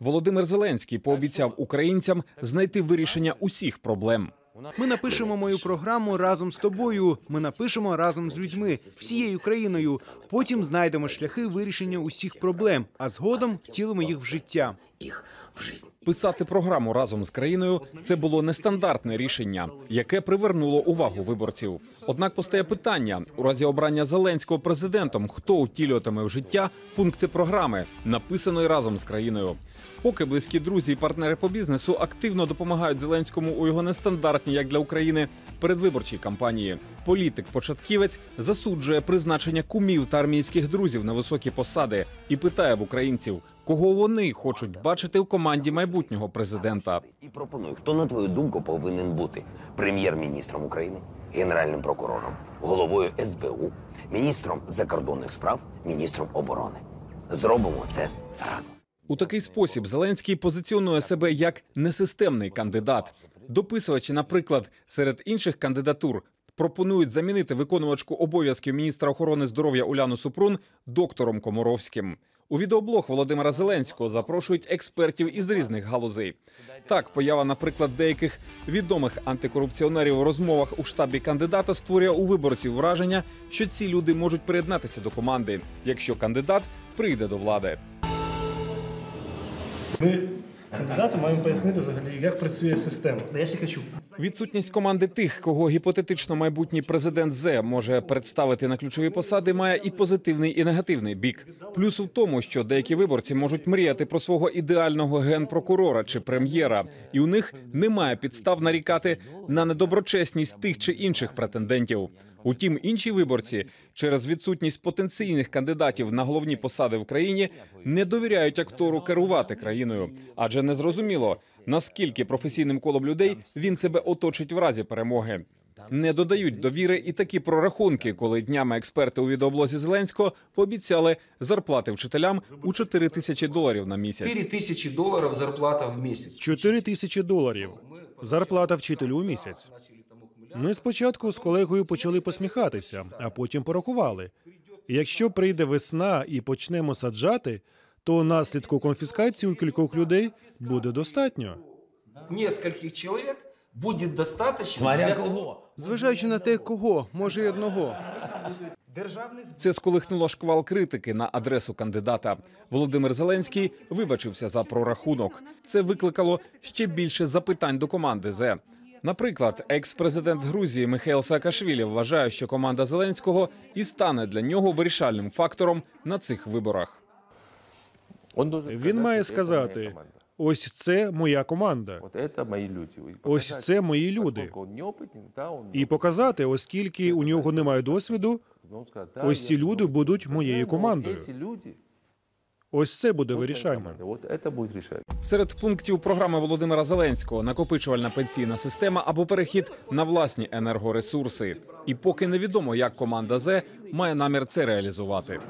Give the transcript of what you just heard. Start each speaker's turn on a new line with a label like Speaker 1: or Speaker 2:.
Speaker 1: Володимир Зеленський пообіцяв українцям знайти вирішення усіх проблем.
Speaker 2: Ми напишемо мою програму разом з тобою. Ми напишемо разом з людьми, всією країною. Потім знайдемо шляхи вирішення усіх проблем, а згодом втілимо їх в життя.
Speaker 1: Писати програму разом з країною це було нестандартне рішення, яке привернуло увагу виборців. Однак постає питання у разі обрання Зеленського президентом, хто утілюватиме в життя пункти програми, написаної разом з країною. Поки близькі друзі і партнери по бізнесу активно допомагають Зеленському у його нестандартній, як для України, передвиборчій кампанії. Політик-початківець засуджує призначення кумів та армійських друзів на високі посади і питає в українців, кого вони хочуть бачити в команді майбутнього президента.
Speaker 3: І пропоную, хто на твою думку повинен бути прем'єр-міністром України, генеральним прокурором, головою СБУ, міністром закордонних справ, міністром оборони. Зробимо це разом.
Speaker 1: У такий спосіб Зеленський позиціонує себе як несистемний кандидат. Дописувачі, наприклад, серед інших кандидатур пропонують замінити виконувачку обов'язків міністра охорони здоров'я Уляну Супрун доктором Комаровським. У відеоблог Володимира Зеленського запрошують експертів із різних галузей. Так, поява, наприклад, деяких відомих антикорупціонерів у розмовах у штабі кандидата створює у виборців враження, що ці люди можуть приєднатися до команди, якщо кандидат прийде до влади.
Speaker 4: Ми кандидату маємо пояснити взагалі, як працює система. Я ще хочу.
Speaker 1: Відсутність команди тих, кого гіпотетично майбутній президент Зе може представити на ключові посади, має і позитивний, і негативний бік. Плюс в тому, що деякі виборці можуть мріяти про свого ідеального генпрокурора чи прем'єра, і у них немає підстав нарікати на недоброчесність тих чи інших претендентів. Утім, інші виборці через відсутність потенційних кандидатів на головні посади в країні не довіряють актору керувати країною, адже незрозуміло наскільки професійним колом людей він себе оточить в разі перемоги. Не додають довіри і такі прорахунки, коли днями експерти у відеоблозі Зеленського пообіцяли зарплати вчителям у 4 тисячі доларів на місяць.
Speaker 5: 4 тысячи долларов зарплата в месяц.
Speaker 6: 4 тисячі доларів. Зарплата вчителю у місяць. Ми спочатку з колегою почали посміхатися, а потім порахували. Якщо прийде весна і почнемо саджати, то наслідку конфіскації у кількох людей буде достатньо.
Speaker 5: Нескольких человек будет достаточно для того,
Speaker 2: Зважаючи на те, кого, може й одного.
Speaker 1: Це сколихнуло шквал критики на адресу кандидата. Володимир Зеленський вибачився за прорахунок. Це викликало ще більше запитань до команди зе. Наприклад, екс-президент Грузії Михайл Саакашвілі вважає, що команда Зеленського і стане для нього вирішальним фактором на цих виборах.
Speaker 6: Він має сказати: ось це моя команда,
Speaker 7: Это мои люди.
Speaker 6: ось це мої люди, і показати, оскільки у нього немає досвіду,
Speaker 7: скажет,
Speaker 6: ось ці люди будуть моєю
Speaker 7: но
Speaker 6: командою. Ось це буде вирішальним.
Speaker 1: Серед пунктів програми Володимира Зеленського накопичувальна пенсійна система або перехід на власні енергоресурси. І поки невідомо, як команда З має намір це реалізувати.